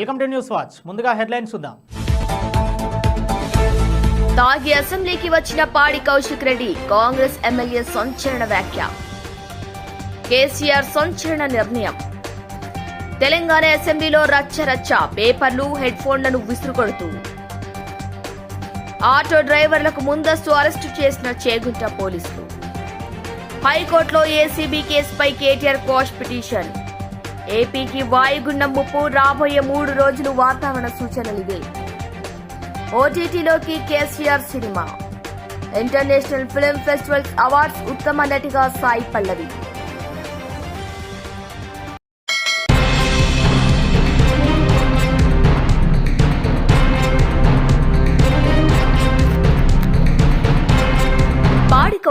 Welcome to news watch. ముందుగా headlines చూద్దాం. తాగి అసెంబ్లీకి వచ్చిన పాడి కౌశిక్ రెడ్డి కాంగ్రెస్ ఎమ్మెల్యే సంచలన వ్యాఖ్య. కేసీఆర్ సంచలన నిర్ణయం. తెలంగాణ అసెంబ్లీలో రచ్చ రచ్చ పేపర్లు హెడ్ ఫోన్లను విసురుకొడుతూ. ఆటో డ్రైవర్లకు ముందస్తు అరెస్టు చేసిన చేగుంట పోలీసులు. హైకోర్టులో ఏసీబీ కేసుపై కేటీఆర్ క్వాష్ పిటిషన్. ఏపీకి వాయుగుండం ముప్పు రాబోయే మూడు రోజులు వాతావరణ సూచనలివే ఓటీటీలోకి కేసీఆర్ సినిమా. ఇంటర్నేషనల్ ఫిల్మ్ ఫెస్టివల్ అవార్డ్స్ ఉత్తమ నటిగా సాయి పల్లవి.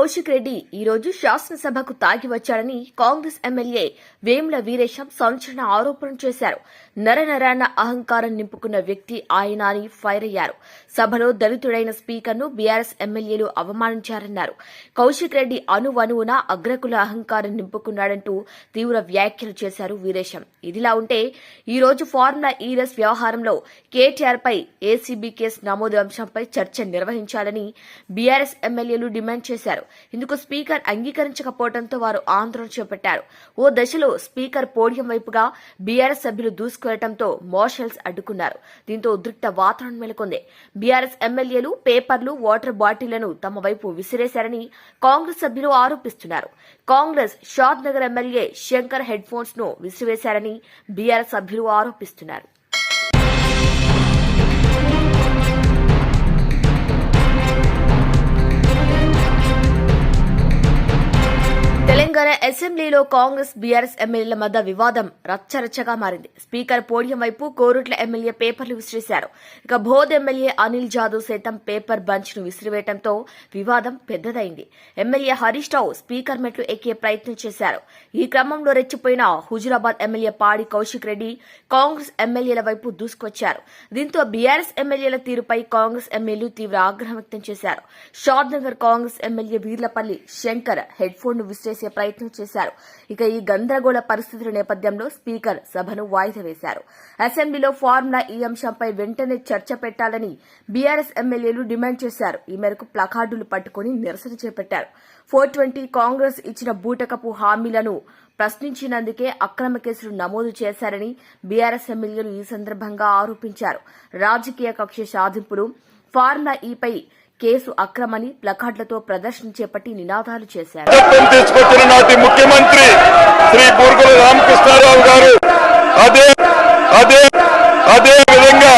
కౌశిక్ రెడ్డి ఈ రోజు శాసనసభకు తాగి వచ్చాడని కాంగ్రెస్ ఎమ్మెల్యే వేముల వీరేశం సంచలన ఆరోపణ చేశారు. నరనరాన అహంకారం నింపుకున్న వ్యక్తి ఆయన అని ఫైర్ అయ్యారు. సభలో దళితుడైన స్పీకర్ను బీఆర్ఎస్ ఎమ్మెల్యేలు అవమానించారన్నారు. కౌశిక్ రెడ్డి అణువణువున అగ్రకుల అహంకారం నింపుకున్నాడంటూ తీవ్ర వ్యాఖ్యలు చేశారు వీరేశం. ఇదిలా ఉంటే ఈ రోజు ఫార్ములా ఈరస్ వ్యవహారంలో కేటీఆర్ పై ఏసీబీ కేసు నమోదు అంశంపై చర్చ నిర్వహించాలని బీఆర్ఎస్ ఎమ్మెల్యేలు డిమాండ్ చేశారు. ఇందుకు స్పీకర్ అంగీకరించకపోవడంతో వారు ఆందోళన చేపట్టారు. ఓ దశలో స్పీకర్ పోడియం వైపుగా బీఆర్ఎస్ సభ్యులు దూసుకు దూసుకెళ్ళడంతో మోషల్స్ అడ్డుకున్నారు. దీంతో ఉద్రిక్త వాతావరణం నెలకొంది. బీఆర్ఎస్ ఎమ్మెల్యేలు పేపర్లు వాటర్ బాటిళ్ళను తమ వైపు విసిరేశారని కాంగ్రెస్ సభ్యులు ఆరోపిస్తున్నారు. కాంగ్రెస్ షాద్ నగర్ ఎమ్మెల్యే శంకర్ హెడ్ ఫోన్స్ను విసిరివేశారని బీఆర్ఎస్ సభ్యులు ఆరోపిస్తున్నారు. తెలంగాణ అసెంబ్లీలో కాంగ్రెస్ బీఆర్ఎస్ ఎమ్మెల్యేల మధ్య వివాదం రచ్చరచ్చగా మారింది. స్పీకర్ పోడియం వైపు కోరుట్ల ఎమ్మెల్యే పేపర్లు విసిరేశారు. ఇక బోధ్ ఎమ్మెల్యే అనిల్ జాదవ్ సైతం పేపర్ బంచ్ను విసిరివేయడంతో వివాదం పెద్దదైంది. ఎమ్మెల్యే హరీష్ రావు స్పీకర్ మెట్లు ఎక్కే ప్రయత్నం చేశారు. ఈ క్రమంలో రెచ్చిపోయిన హుజురాబాద్ ఎమ్మెల్యే పాడి కౌశిక్ రెడ్డి కాంగ్రెస్ ఎమ్మెల్యేల వైపు దూసుకొచ్చారు. దీంతో బీఆర్ఎస్ ఎమ్మెల్యేల తీరుపై కాంగ్రెస్ ఎమ్మెల్యేలు తీవ్ర ఆగ్రహం వ్యక్తం చేశారు. Shad Nagar Congress MLA Veerlapalli Shankar head phone చేసే ప్రయత్నం చేశారు. ఇక ఈ గందరగోళ పరిస్థితుల నేపథ్యంలో స్పీకర్ సభను వాయిదా వేశారు. అసెంబ్లీలో ఫార్ములా ఈ అంశంపై వెంటనే చర్చ పెట్టాలని బీఆర్ఎస్ ఎమ్మెల్యేలు డిమాండ్ చేశారు. ఈ మేరకు ప్లకార్డులు పట్టుకుని నిరసన చేపట్టారు. ఫోర్ ట్వంటీ కాంగ్రెస్ ఇచ్చిన బూటకపు హామీలను ప్రశ్నించినందుకే అక్రమ కేసులు నమోదు చేశారని బీఆర్ఎస్ ఎమ్మెల్యేలు ఈ సందర్భంగా ఆరోపించారు. రాజకీయ కక్ష సాధింపులు ఫార్ములా ఈపై కేసు అక్రమని ప్లకార్డులతో ప్రదర్శన చేపట్టి నినాదాలు చేశారు. తీసుకొచ్చిన నాటి ముఖ్యమంత్రి శ్రీ బూర్గుల రామకృష్ణారావు గారు అదే అదే అదే విధంగా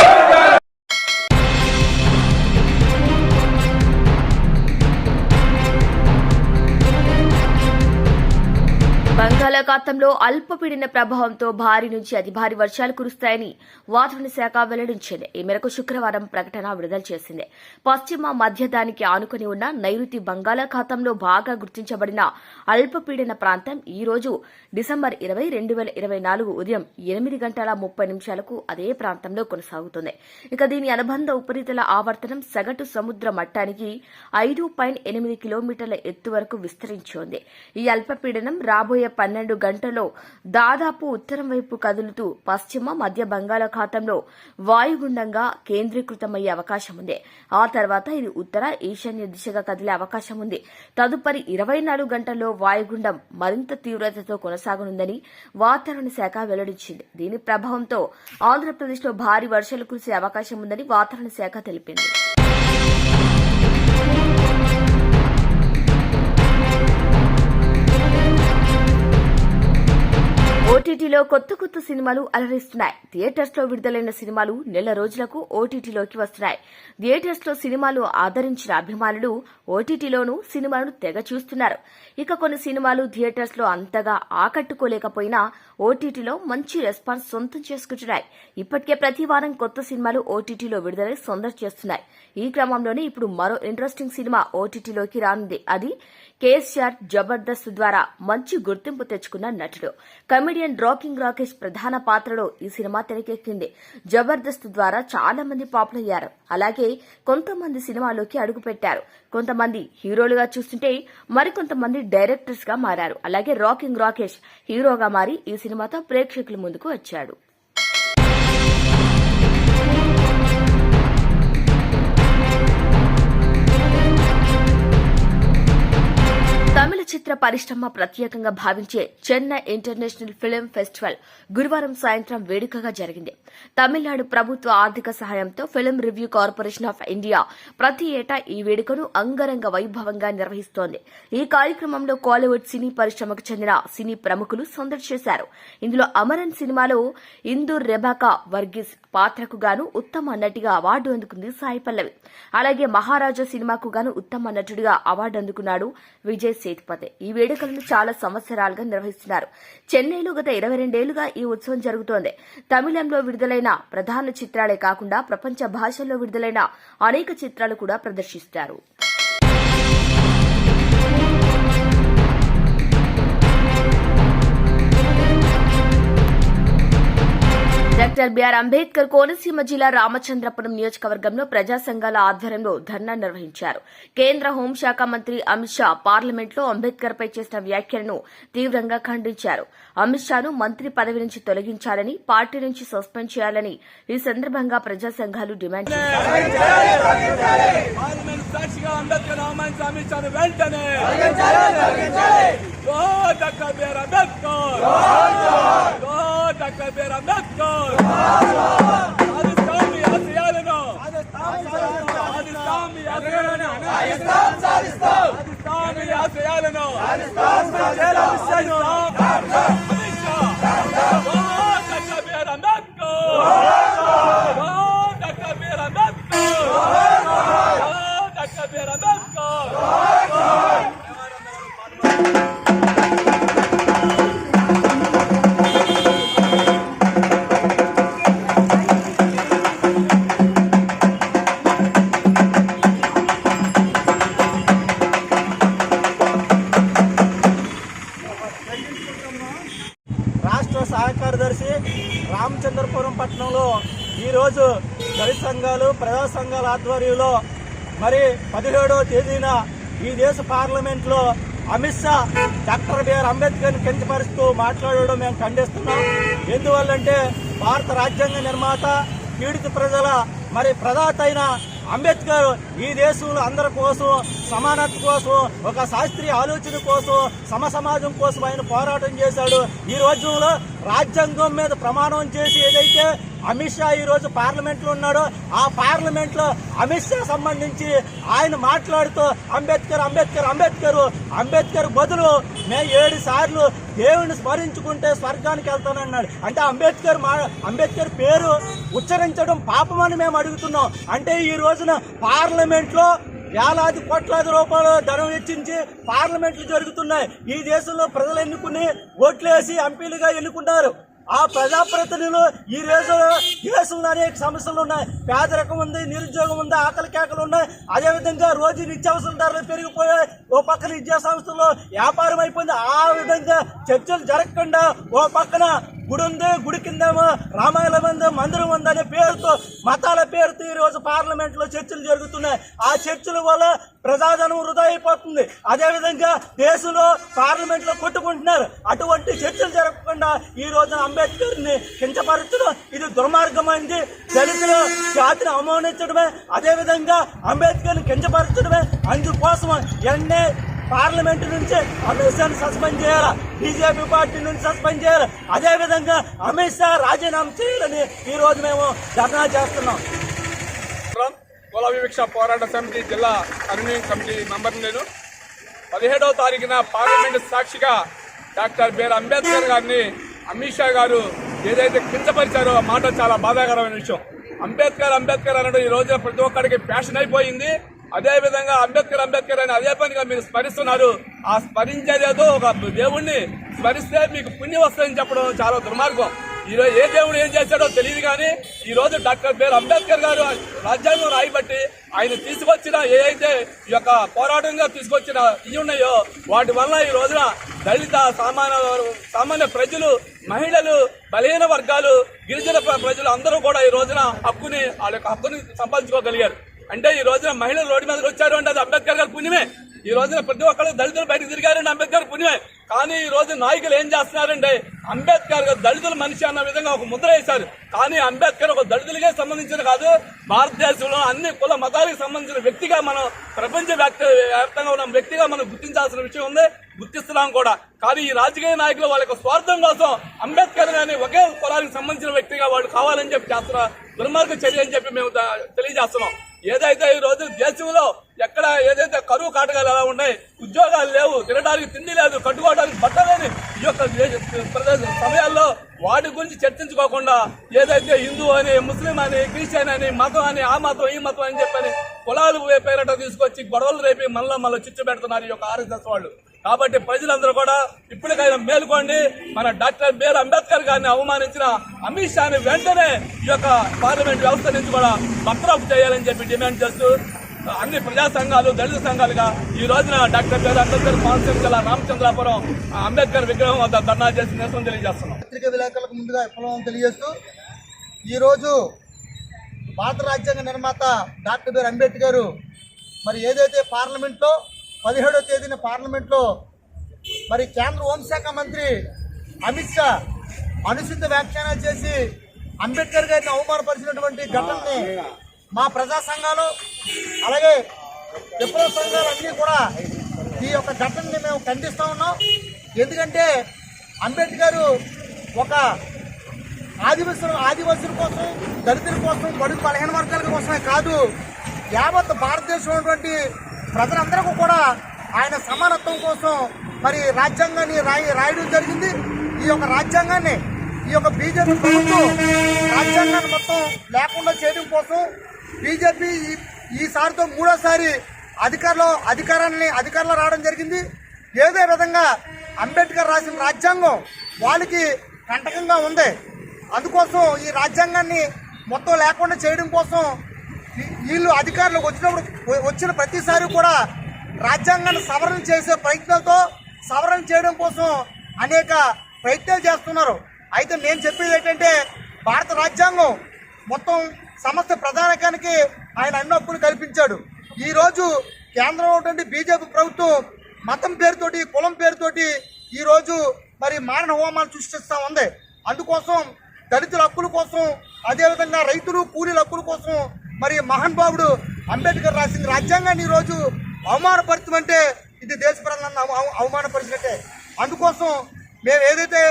బంగాళాఖాతంలో అల్పపీడన ప్రభావంతో భారీ నుంచి అతి భారీ వర్షాలు కురుస్తాయని వాతావరణ శాఖ వెల్లడించింది. ఈ మేరకు శుక్రవారం ప్రకటన విడుదల చేసింది. పశ్చిమ మధ్య దానికి ఆనుకుని ఉన్న నైరుతి బంగాళాఖాతంలో బాగా గుర్తించబడిన అల్పపీడన ప్రాంతం. ఈ రోజు డిసెంబర్ ఇరవై రెండు వేల ఇరవై నాలుగు ఉదయం ఎనిమిది గంటల ముప్పై నిమిషాలకు అదే ప్రాంతంలో కొనసాగుతుంది. ఇక దీని అనుబంధ ఉపరితల ఆవర్తనం సగటు సముద్ర మట్టానికి ఐదు పాయింట్ ఎనిమిది కిలోమీటర్ల ఎత్తు వరకు విస్తరించి ఉంది. ఈ అల్పపీడనం రాబోయే పన్నెండు గంటల్లో దాదాపు ఉత్తరం వైపు కదులుతూ పశ్చిమ మధ్య బంగాళాఖాతంలో వాయుగుండంగా కేంద్రీకృతమయ్యే అవకాశం ఉంది. ఆ తర్వాత ఇది ఉత్తర ఈశాన్య దిశగా కదిలే అవకాశం ఉంది. తదుపరి ఇరవై నాలుగు గంటల్లో వాయుగుండం మరింత తీవ్రతతో కొనసాగనుందని వాతావరణ శాఖ వెల్లడించింది. దీని ప్రభావంతో ఆంధ్రప్రదేశ్లో భారీ వర్షాలు కురిసే అవకాశం ఉందని వాతావరణ శాఖ తెలిపింది. ఓటీటీలో కొత్త కొత్త సినిమాలు అలరిస్తున్నాయి. థియేటర్స్లో విడుదలైన సినిమాలు నెల రోజులకు ఓటీటీలోకి వస్తున్నాయి. థియేటర్స్లో సినిమాలు ఆదరించిన అభిమానులు ఓటీటీలోనూ సినిమాలను తెగ చూస్తున్నారు. ఇక కొన్ని సినిమాలు థియేటర్స్లో అంతగా ఆకట్టుకోలేకపోయినా ఓటీటీలో మంచి రెస్పాన్స్ సొంతం చేసుకుంటున్నాయి. ఇప్పటికే ప్రతి వారం కొత్త సినిమాలు ఓటీటీలో విడుదలై సొందర చేస్తున్నాయి. ఈ క్రమంలోనే ఇప్పుడు మరో ఇంట్రెస్టింగ్ సినిమా ఓటీటీలోకి రానుంది. అది కేసీఆర్ జబర్దస్త్ ద్వారా మంచి గుర్తింపు తెచ్చుకున్న నటుడు. కమెడియన్ రాకింగ్ రాకేష్ ప్రధాన పాత్రలో ఈ సినిమా తెరకెక్కింది. జబర్దస్త్ ద్వారా చాలా మంది పాపులర్ అయ్యారు. అలాగే కొంతమంది సినిమాలోకి అడుగుపెట్టారు. కొంతమంది కొంతమంది హీరోలుగా చూస్తుంటే మరికొంతమంది డైరెక్టర్స్గా మారారు. అలాగే రాకింగ్ రాకేష్ హీరోగా మారి ఈ సినిమాతో ప్రేక్షకుల ముందుకు వచ్చాడు. పరిశ్రమ ప్రత్యేకంగా భావించే చెన్నై ఇంటర్నేషనల్ ఫిల్మ్ ఫెస్టివల్ గురువారం సాయంత్రం వేడుకగా జరిగింది. తమిళనాడు ప్రభుత్వ ఆర్థిక సహాయంతో film review corporation of India ప్రతి ఏటా ఈ వేడుకను అంగరంగ వైభవంగా నిర్వహిస్తోంది. ఈ కార్యక్రమంలో కాలీవుడ్ సినీ పరిశ్రమకు చెందిన సినీ ప్రముఖులు సందర్శించారు చేశారు. ఇందులో అమరన్ సినిమాలో ఇందు రెబాకా వర్గీస్ పాత్రకు గాను ఉత్తమ నటిగా అవార్డు అందుకుంది సాయి పల్లవి. అలాగే మహారాజా సినిమాకు గాను ఉత్తమ నటుడిగా అవార్డు అందుకున్నాడు విజయ్ సేతుపతి. ఈ ఈ వేడుకలను చాలా సంవత్సరాలుగా నిర్వహిస్తున్నారు. చెన్నైలో గత ఇరవై రెండేళ్ళుగా ఈ ఉత్సవం జరుగుతోంది. తమిళంలో విడుదలైన ప్రధాన చిత్రాలే కాకుండా ప్రపంచ భాషల్లో విడుదలైన అనేక చిత్రాలు కూడా ప్రదర్శిస్తారు. డాక్టర్ బిఆర్ అంబేద్కర్ కోనసీమ జిల్లా రామచంద్రపురం నియోజకవర్గంలో ప్రజా సంఘాల ఆధ్వర్యంలో ధర్నా నిర్వహించారు కేంద్ర హోంశాఖ మంత్రి అమిత్ షా పార్లమెంట్లో అంబేద్కర్ పై చేసిన వ్యాఖ్యలను తీవ్రంగా ఖండించారు అమిత్ షాను మంత్రి పదవి నుంచి తొలగించాలని పార్టీ నుంచి సస్పెండ్ చేయాలని ఈ సందర్భంగా ప్రజా సంఘాలు డిమాండ్ చేశారు పార్లమెంట్ సాక్షిగా అంబేద్కర్ నామాన్ని స్వామించాను వెంటనే go doctor BR Ambedkar go doctor BR Ambedkar సాధిస్తాం మీ ఆశయాలను సాధిస్తాం మీ దళిత సంఘాలు ప్రజా సంఘాల ఆధ్వర్యంలో మరి పదిహేడవ తేదీన ఈ దేశ పార్లమెంట్లో అమిత్ షా డాక్టర్ బిఆర్ అంబేద్కర్ని కించపరుస్తూ మాట్లాడడం మేము ఖండిస్తున్నాం. ఎందువల్లంటే భారత రాజ్యాంగ నిర్మాత పీడిత ప్రజల మరి ప్రదాత అయిన అంబేద్కర్ ఈ దేశంలో అందరి కోసం సమానత కోసం ఒక శాస్త్రీయ ఆలోచన కోసం సమ సమాజం కోసం ఆయన పోరాటం చేశాడు. ఈ రోజుల్లో రాజ్యాంగం మీద ప్రమాణం చేసి ఏదైతే అమిత్ షా ఈ రోజు పార్లమెంట్లో ఉన్నాడో ఆ పార్లమెంట్లో అమిత్ షా సంబంధించి ఆయన మాట్లాడుతూ అంబేద్కర్ అంబేద్కర్ అంబేద్కర్ అంబేద్కర్ బదులు మే ఏడు సార్లు దేవుని స్మరించుకుంటే స్వర్గానికి వెళ్తానన్నాడు. అంటే అంబేద్కర్ మా అంబేద్కర్ పేరు ఉచ్చరించడం పాపమని మేము అడుగుతున్నాం. అంటే ఈ రోజున పార్లమెంట్లో వేలాది కోట్లాది రూపాయలు ధనం వెచ్చించి పార్లమెంట్లు జరుగుతున్నాయి. ఈ దేశంలో ప్రజలు ఎన్నుకుని ఓట్లేసి ఎంపీలుగా ఎన్నుకున్నారు. ఆ ప్రజాప్రతినిధులు ఈ రోజు దేశంలో అనేక సమస్యలు ఉన్నాయి. పేదరికం ఉంది నిరుద్యోగం ఉంది ఆకలి కేకలు ఉన్నాయి. అదేవిధంగా రోజు నిత్యావసర ధరలు పెరిగిపోయాయి. ఓ పక్కన విద్యా సంస్థల్లో వ్యాపారం అయిపోయింది. ఆ విధంగా చర్చలు జరగకుండా ఓ పక్కన గుడి ఉంది గుడి కిందేమో రామాయణం ఉంది మందిరం ఉంది అనే పేరుతో మతాల పేరుతో ఈ రోజు చర్చలు జరుగుతున్నాయి. ఆ చర్చల వల్ల ప్రజాధనం వృధా అయిపోతుంది. అదేవిధంగా దేశంలో పార్లమెంట్లో కొట్టుకుంటున్నారు. అటువంటి చర్చలు జరగకుండా ఈ రోజున అంబేద్కర్ని కించపరచడం ఇది దుర్మార్గమైంది. దళితులు జాతిని అవమానించడమే అదేవిధంగా అంబేద్కర్ని కించపరచడమే అందుకోసం ఎన్నే పార్లమెంట్ నుంచి అమిత్ షాను సస్పెండ్ చేయాలా? బీజేపీ పార్టీ నుంచి సస్పెండ్ చేయాలి? అదే విధంగా అమిత్ షా రాజీనామా చేయాలని ఈ రోజు మేము ధర్నా చేస్తున్నాం. కుల వివక్ష పోరాట సమితి జిల్లా కన్వీనింగ్ కమిటీ మెంబర్ నేను. పదిహేడవ తారీఖున పార్లమెంట్ సాక్షిగా డాక్టర్ బిఆర్ అంబేద్కర్ గారిని అమిత్ షా గారు ఏదైతే కించపరిచారో ఆ మాట చాలా బాధాకరమైన విషయం. అంబేద్కర్ అంబేద్కర్ అనడం ఈ రోజున ప్రతి ఒక్కరికి ప్యాషన్ అయిపోయింది. అదే విధంగా అంబేద్కర్ అంబేద్కర్ అని అదే పనిగా మీరు స్మరిస్తున్నారు. ఆ స్మరించేదేదో ఒక దేవుణ్ణి స్మరిస్తే మీకు పుణ్యం వస్తుందని చెప్పడం చాలా దుర్మార్గం. ఈ రోజు ఏ దేవుడు ఏం చేశాడో తెలియదు కానీ ఈ రోజు డాక్టర్ బిఆర్ అంబేద్కర్ గారు రాజ్యాంగం రాయబట్టి ఆయన తీసుకొచ్చిన ఏ అయితే ఈ యొక్క పోరాటంగా తీసుకొచ్చిన ఇవి ఉన్నాయో వాటి వల్ల ఈ రోజున దళిత సామాన్య సామాన్య ప్రజలు మహిళలు బలహీన వర్గాలు గిరిజన ప్రజలు అందరూ కూడా ఈ రోజున హక్కుని వాళ్ళ యొక్క హక్కుని సంపాదించుకోగలిగారు. అంటే ఈ రోజున మహిళలు రోడ్డు మీదకి వచ్చారు అంటే అది అంబేద్కర్ గారి పుణ్యమే. ఈ రోజున ప్రతి ఒక్కరు దళితులు బయటకు తిరిగారంటే అంబేద్కర్ పుణ్యమే. కానీ ఈ రోజు నాయకులు ఏం చేస్తున్నారంటే అంబేద్కర్ గారు దళితుల మనిషి అన్న విధంగా ఒక ముద్ర వేశారు. కానీ అంబేద్కర్ ఒక దళితులకే సంబంధించిన కాదు భారతదేశంలో అన్ని కుల మతాలకు సంబంధించిన వ్యక్తిగా మనం ప్రపంచ వ్యాప్త- వ్యాప్తంగా ఉన్న వ్యక్తిగా మనం గుర్తించాల్సిన విషయం ఉంది. గుర్తిస్తున్నాం కూడా. కానీ ఈ రాజకీయ నాయకులు వాళ్ళ యొక్క స్వార్థం కోసం అంబేద్కర్ గారిని ఒకే కులానికి సంబంధించిన వ్యక్తిగా వాళ్ళు కావాలని చెప్పి చేస్తున్నారు దుర్మార్గ చర్య అని చెప్పి మేము తెలియజేస్తున్నాం. ఏదైతే ఈ రోజు దేశంలో ఎక్కడ ఏదైతే కరువు కాటకాలు ఎలా ఉన్నాయి ఉద్యోగాలు లేవు తినడానికి తిండి లేదు కట్టుకోవడానికి బట్టలేని ఈ యొక్క సమయాల్లో వాటి గురించి చర్చించుకోకుండా ఏదైతే హిందూ అని ముస్లిం అని క్రిస్టియన్ అని మతం అని ఆ మతం ఈ మతం అని చెప్పని కులాలు పేరట తీసుకొచ్చి గొడవలు రేపి మనలో మళ్ళీ చిచ్చు పెడుతున్నారు ఈ యొక్క ఆర్ఎస్ఎస్ వాళ్ళు. కాబట్టి ప్రజలందరూ కూడా ఇప్పటికైనా మేలుకోండి. మన డాక్టర్ బిఆర్ అంబేద్కర్ గారిని అవమానించిన అమిత్ షాని వెంటనే ఈ యొక్క పార్లమెంట్ వ్యవస్థ నుంచి కూడా బక్రాఫ్ చేయాలని చెప్పి డిమాండ్ చేస్తూ అన్ని ప్రజా సంఘాలు దళిత సంఘాలుగా ఈ రోజున డాక్టర్ బిఆర్ అంబేద్కర్ కోనసీమ జిల్లా రామచంద్రాపురం అంబేద్కర్ విగ్రహం వద్ద ధర్నా చేసి నిరసన తెలియజేస్తున్నాం. పత్రిక విలేకరులకు ముందుగా విప్లవం తెలియజేస్తూ ఈరోజు భారత రాజ్యాంగ నిర్మాత డాక్టర్ బిఆర్ అంబేద్కర్ మరి ఏదైతే పార్లమెంట్లో పదిహేడో తేదీన పార్లమెంట్లో మరి కేంద్ర హోంశాఖ మంత్రి అమిత్ షా అనుచిత వ్యాఖ్యానాలు చేసి అంబేద్కర్ గారిని అవమానపరిచినటువంటి ఘటనని మా ప్రజా సంఘాలు అలాగే విప్లవ సంఘాలు అన్నీ కూడా ఈ యొక్క ఘటనని మేము ఖండిస్తూ ఉన్నాం. ఎందుకంటే అంబేద్కర్ ఒక ఆదివాసులు ఆదివాసుల కోసం దళితుల కోసం బడుగు బలహీన వర్గాల కోసమే కాదు యావత్ భారతదేశంలో ఉన్నటువంటి ప్రజలందరికీ కూడా ఆయన సమానత్వం కోసం మరి రాజ్యాంగాన్ని రాయి రాయడం జరిగింది. ఈ యొక్క రాజ్యాంగాన్ని ఈ యొక్క బీజేపీ ప్రభుత్వం రాజ్యాంగాన్ని మొత్తం లేకుండా చేయడం కోసం బీజేపీ ఈసారితో మూడోసారి అధికారంలో అధికారాన్ని అధికారంలో రావడం జరిగింది. ఏదే విధంగా అంబేద్కర్ రాసిన రాజ్యాంగం వాళ్ళకి కంటకంగా ఉంది. అందుకోసం ఈ రాజ్యాంగాన్ని మొత్తం లేకుండా చేయడం కోసం వీళ్ళు అధికారులకు వచ్చినప్పుడు వచ్చిన ప్రతిసారి కూడా రాజ్యాంగాన్ని సవరణ చేసే ప్రయత్నాలతో సవరణ చేయడం కోసం అనేక ప్రయత్నాలు చేస్తున్నారు. అయితే నేను చెప్పేది ఏంటంటే భారత రాజ్యాంగం మొత్తం సమస్త ప్రధానకానికి ఆయన అన్ని హక్కులు కల్పించాడు. ఈరోజు కేంద్రంలో ఉన్నటువంటి బీజేపీ ప్రభుత్వం మతం పేరుతోటి కులం పేరుతోటి ఈరోజు మరి మారణ హోమాలు సృష్టిస్తూ ఉంది. అందుకోసం దళితుల హక్కుల కోసం అదేవిధంగా రైతులు కూలీల హక్కుల కోసం మరి మహానుభావుడు అంబేద్కర్ రాసిన రాజ్యాంగాన్ని ఈరోజు అవమానపరచమంటే ఇది దేశ ప్రజలను అవ- అవమానపరిచినట్టే. అందుకోసం మేము ఏదైతే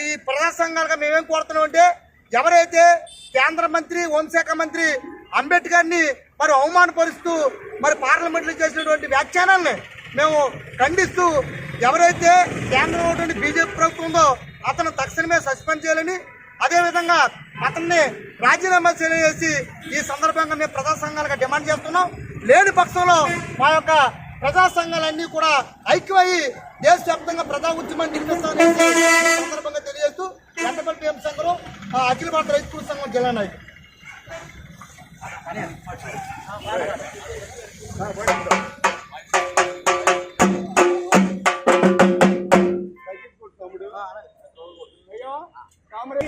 ఈ ప్రజా సంఘాలుగా మేమేం కోరుతున్నామంటే ఎవరైతే కేంద్ర మంత్రి హోంశాఖ మంత్రి అంబేద్కర్ని మరి అవమానపరుస్తూ మరి పార్లమెంట్లో చేసినటువంటి వ్యాఖ్యానాలని మేము ఖండిస్తూ ఎవరైతే కేంద్రంలో బీజేపీ ప్రభుత్వం ఉందో అతను తక్షణమే సస్పెండ్ చేయాలని అదేవిధంగా అతన్ని రాజీనామా చేసి ఈ సందర్భంగా మేము ప్రజా సంఘాలుగా డిమాండ్ చేస్తున్నాం. లేని పక్షంలో మా యొక్క ప్రజా సంఘాలన్నీ కూడా ఐక్యమయ్యి దేశవ్యాప్తంగా ప్రజా ఉద్యమాన్ని నిర్మిస్తామని సందర్భంగా తెలియజేస్తూ ఎండపల్లి పిఎం సంఘం ఆ, అఖిల భారత రైతు కూలీ సంఘం జిల్లా నాయకుడు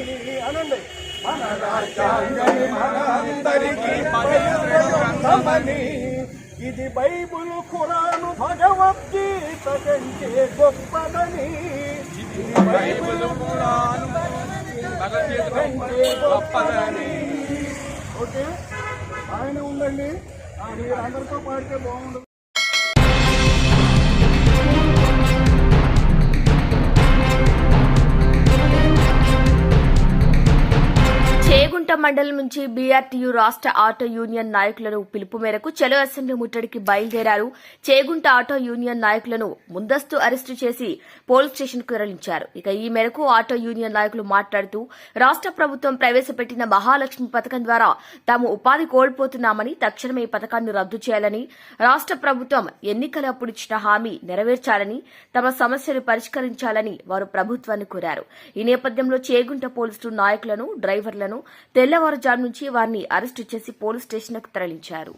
ఇది బైబుల్ ఖురాను భగవద్గీత కంటే గొప్పదని. ఇది బైబుల్ ఖురాను భగవద్గీత కంటే గొప్పదని. ఓకే? ఆయన ఉందండి మీరు అందరితో పాడితే బాగుండదు మండలం నుంచి బీఆర్టీయూ రాష్ట్ర ఆటో యూనియన్ నాయకులను పిలుపు మేరకు చలో అసెంబ్లీ ముట్టడికి బయలుదేరారు చేగుంట ఆటో యూనియన్ నాయకులను ముందస్తు అరెస్టు చేసి పోలీస్ స్టేషన్కు తరలించారు. ఇక ఈ మేరకు ఆటో యూనియన్ నాయకులు మాట్లాడుతూ రాష్ట్ర ప్రభుత్వం ప్రవేశపెట్టిన మహాలక్ష్మి పథకం ద్వారా తాము ఉపాధి కోల్పోతున్నామని తక్షణమే ఈ పథకాన్ని రద్దు చేయాలని రాష్ట్ర ప్రభుత్వం ఎన్నికలప్పుడు ఇచ్చిన హామీ నెరవేర్చాలని తమ సమస్యలు పరిష్కరించాలని వారు ప్రభుత్వాన్ని కోరారు. ఈ నేపథ్యంలో చేగుంట పోలీసులు నాయకులను డ్రైవర్లను తెల్లవారుజాము నుంచి వారిని అరెస్టు చేసి పోలీస్ స్టేషన్కు తరలించారు.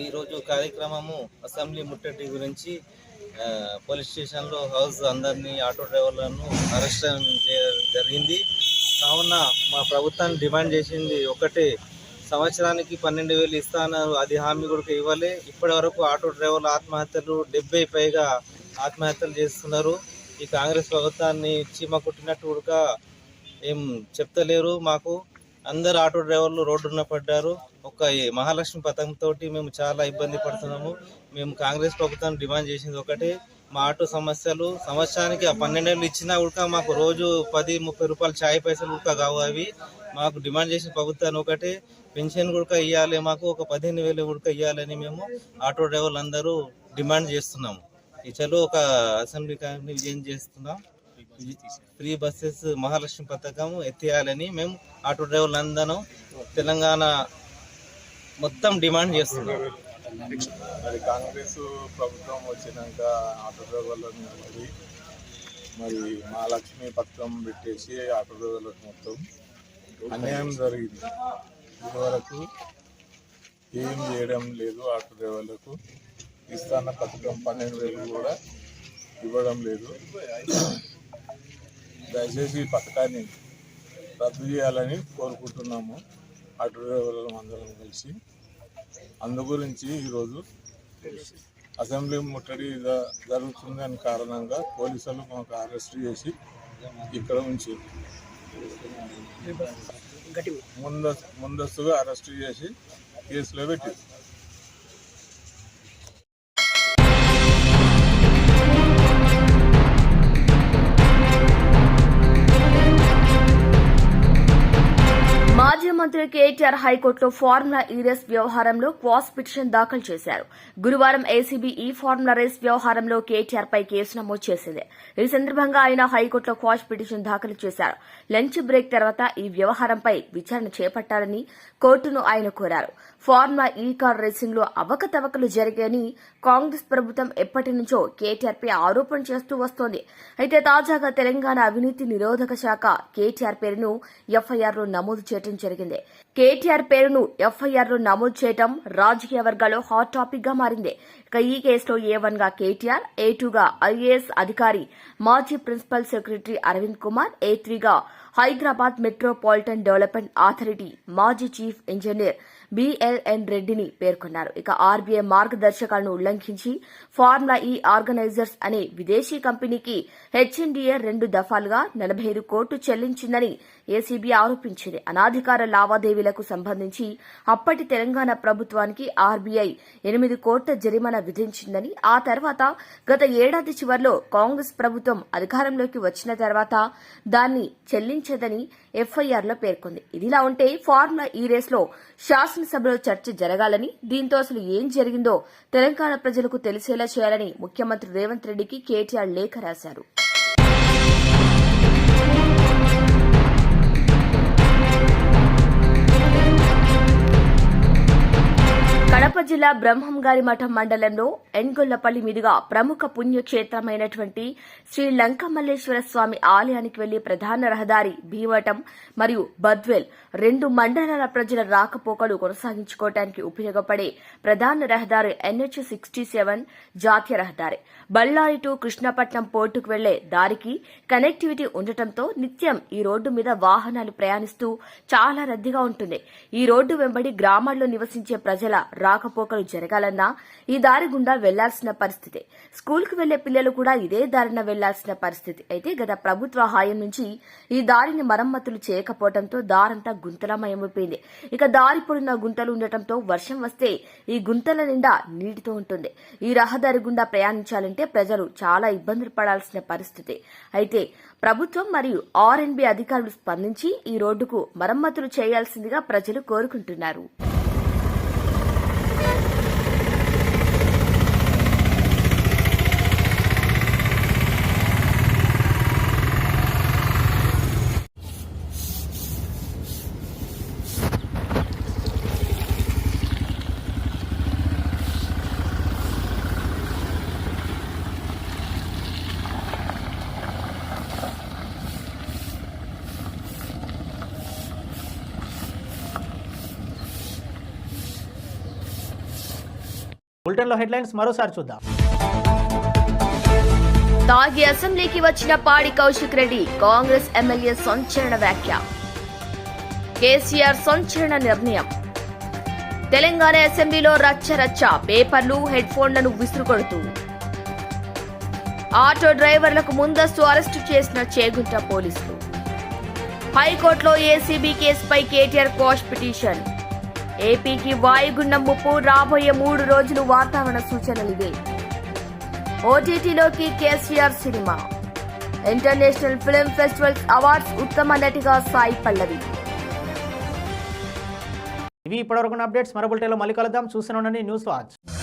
ఈరోజు కార్యక్రమము అసెంబ్లీ ముట్టడి గురించి పోలీస్ స్టేషన్లో హౌస్ అందరినీ ఆటో డ్రైవర్లను అరెస్ట్ చేయడం జరిగింది. కావున మా ప్రభుత్వాన్ని డిమాండ్ చేసింది ఒకటే. సంవత్సరానికి పన్నెండు వేలు ఇస్తాన్నారు అది హామీ కూడా ఇవ్వాలి. ఇప్పటి వరకు ఆటో డ్రైవర్లు ఆత్మహత్యలు డెబ్బై పైగా ఆత్మహత్యలు చేస్తున్నారు. ఈ కాంగ్రెస్ ప్రభుత్వాన్ని చీమ కుట్టినట్టు కూడా ఏం చెప్తలేరు మాకు. అందరు ఆటో డ్రైవర్లు రోడ్డున పడ్డారు. ఒక మహాలక్ష్మి పథకంతో మేము చాలా ఇబ్బంది పడుతున్నాము. మేము కాంగ్రెస్ ప్రభుత్వం డిమాండ్ చేసింది ఒకటే. మా ఆటో సమస్యలు సంవత్సరానికి ఆ వేలు ఇచ్చినా ఉడక మాకు రోజు పది ముప్పై రూపాయలు ఛాయ్ పైసలు ఉడక కావు అవి. మాకు డిమాండ్ చేసిన ప్రభుత్వాన్ని ఒకటే పెన్షన్ ఉడక ఇవ్వాలి మాకు ఒక పదిహేను వేలు ఉడక ఇవ్వాలని మేము ఆటో డ్రైవర్లు అందరూ డిమాండ్ చేస్తున్నాము. ఈ చలో ఒక అసెంబ్లీ కార్యక్రమం విజయం చేస్తున్నాం. ఫ్రీ బస్సెస్ మహాలక్ష్మి పథకం ఎత్తేయాలని మేము ఆటో డ్రైవర్లు అందరం తెలంగాణ మొత్తం డిమాండ్ చేస్తున్నాం. మరి కాంగ్రెస్ ప్రభుత్వం వచ్చినాక ఆటో డ్రైవర్లను మరి మరి మహాలక్ష్మి పథకం పెట్టేసి ఆటో డ్రైవర్లకు మొత్తం అన్యాయం జరిగింది. ఇదివరకు ఏం చేయడం లేదు ఆటో డ్రైవర్లకు. ఇస్తాన పథకం పన్నెండు వేలు కూడా ఇవ్వడం లేదు. దయచేసి ఈ పథకాన్ని రద్దు చేయాలని కోరుకుంటున్నాము. ఆటో డ్రైవర్లు అందరం కలిసి అందు గురించి ఈరోజు అసెంబ్లీ ముట్టడి జ- జరుగుతుందని కారణంగా పోలీసులు మాకు అరెస్ట్ చేసి ఇక్కడ ఉంచి ముందస్తు ముందస్తుగా అరెస్ట్ చేసి కేసులో పెట్టి మంత్రి కేటీఆర్ హైకోర్టులో ఫార్ములా ఈ రేస్ వ్యవహారంలో క్వాస్ పిటిషన్ దాఖలు చేశారు. గురువారం ఏసీబీ ఈ ఫార్ములా రేస్ వ్యవహారంలో కేటీఆర్ పై కేసు నమోదు చేసింది. ఈ సందర్భంగా ఆయన హైకోర్టులో క్వాష్ పిటిషన్ దాఖలు చేశారు. లంచ్ బ్రేక్ తర్వాత ఈ వ్యవహారంపై విచారణ చేపట్టాలని కోర్టును ఆయన కోరారు. ఫార్ములా ఈ కార్ రేసింగ్లో అవకతవకలు జరిగాయని కాంగ్రెస్ ప్రభుత్వం ఎప్పటి నుంచో కేటీఆర్ పై ఆరోపణ చేస్తూ వస్తోంది. అయితే తాజాగా తెలంగాణ అవినీతి నిరోధక శాఖ కేటీఆర్ పేరును ఎఫ్ఐఆర్లో నమోదు చేయడం జరిగింది. కేటీఆర్ పేరును ఎఫ్ఐఆర్లో నమోదు చేయడం రాజకీయ వర్గాల్లో హాట్ టాపిక్గా మారింది. ఇక ఈ కేసులో ఏ వన్గా కేటీఆర్ ఏ టూగా ఐఏఎస్ అధికారి మాజీ principal secretary Arvind Kumar A త్రీగా Hyderabad metropolitan development authority మాజీ చీఫ్ ఇంజనీర్ బిఎల్ఎన్ రెడ్డిని పేర్కొన్నారు. ఇక ఆర్బీఐ మార్గదర్శకాలను ఉల్లంఘించి ఫార్ములా ఈ ఆర్గనైజర్స్ అనే విదేశీ కంపెనీకి హెచ్ఎన్డీఏ రెండు దఫాలుగా నలభై ఐదు కోట్లు చెల్లించిందని ఏసీబీ ఆరోపించింది. అనాధికార లావాదేవీలకు సంబంధించి అప్పటి తెలంగాణ ప్రభుత్వానికి ఆర్బీఐ ఎనిమిది కోట్ల జరిమానా విధించిందని ఆ తర్వాత గత ఏడాది చివరిలో కాంగ్రెస్ ప్రభుత్వం అధికారంలోకి వచ్చిన తర్వాత దాన్ని చెల్లించదని ఎఫ్ఐఆర్లో పేర్కొంది. ఇదిలా ఉంటే ఫార్ములా ఈ రేస్లో శాసనసభలో చర్చ జరగాలని దీంతో అసలు ఏం జరిగిందో తెలంగాణ ప్రజలకు తెలిసేలా చేయాలని ముఖ్యమంత్రి రేవంత్ రెడ్డికి కేటీఆర్ లేఖ రాశారు. జిల్లా బ్రహ్మంగారి మఠం మండలంలో ఎన్గొల్లపల్లి మీదుగా ప్రముఖ పుణ్యక్షేత్రమైనటువంటి శ్రీ లంకమల్లేశ్వర స్వామి ఆలయానికి వెళ్ళే ప్రధాన రహదారి భీవటం మరియు బద్వేల్ రెండు మండలాల ప్రజల రాకపోకలు కొనసాగించుకోవడానికి ఉపయోగపడే ప్రధాన రహదారి ఎన్హెచ్ సిక్స్టీ సెవెన్ జాతీయ రహదారి. బళ్ళారి టు కృష్ణపట్నం పోర్టుకు వెళ్ళే దారికి కనెక్టివిటీ ఉండటంతో నిత్యం ఈ రోడ్డు మీద వాహనాలు ప్రయాణిస్తూ చాలా రద్దీగా ఉంటుంది. ఈ రోడ్డు వెంబడి గ్రామాల్లో నివసించే ప్రజల రాకపోక రాకపోకలు జరగాలన్నా ఈ దారి గుండా వెళ్ళాల్సిన పరిస్థితి. స్కూల్కి వెళ్ళే పిల్లలు కూడా ఇదే దారిన వెళ్ళాల్సిన పరిస్థితి. అయితే గత ప్రభుత్వ హాయం నుంచి ఈ దారిని మరమ్మతులు చేయకపోవడంతో దారంతా గుంతలమయమైపోయింది. ఇక దారి పొడిన గుంతలు ఉండటంతో వర్షం వస్తే ఈ గుంతల నిండా నీటితో ఉంటుంది. ఈ రహదారి గుండా ప్రయాణించాలంటే ప్రజలు చాలా ఇబ్బందులు పడాల్సిన పరిస్థితి. అయితే ప్రభుత్వం మరియు ఆర్ఎన్బి అధికారులు స్పందించి ఈ రోడ్డుకు మరమ్మతులు చేయాల్సిందిగా ప్రజలు కోరుకుంటున్నారు. బులెటిన్లో హెడ్లైన్స్ మరోసారి చూద్దాం. తాగి అసెంబ్లీకి వచ్చిన పాడి కౌశిక్ రెడ్డి కాంగ్రెస్ ఎమ్మెల్యే సంచలన వ్యాఖ్య. కేసీఆర్ సంచలన నిర్ణయం. తెలంగాణ అసెంబ్లీలో రచ్చ రచ్చ పేపర్లు హెడ్ ఫోన్లను విసురుకొడుతూ. ఆటో డ్రైవర్లకు ముందస్తు అరెస్టు చేసిన చేగుంట పోలీసులు. హైకోర్టులో ఏసీబీ కేసుపై కేటీఆర్ క్వాష్ పిటిషన్. ఏపీకి వాయుగుండం ముప్పు రాబోయే మూడు రోజులు వాతావరణ సూచనలు ఇవే. ఓటీటీలోకి కేసీఆర్ సినిమా. ఇంటర్నేషనల్ ఫిల్మ్ ఫెస్టివల్స్ అవార్డ్స్ ఉత్తమ నటిగా సాయి పల్లవి. ఇవి ఇప్పటివరకు అప్డేట్స్. మరో బులెటిన్లో మళ్ళీ కలుద్దాం. చూస్తూనే ఉండండి న్యూస్ వాచ్.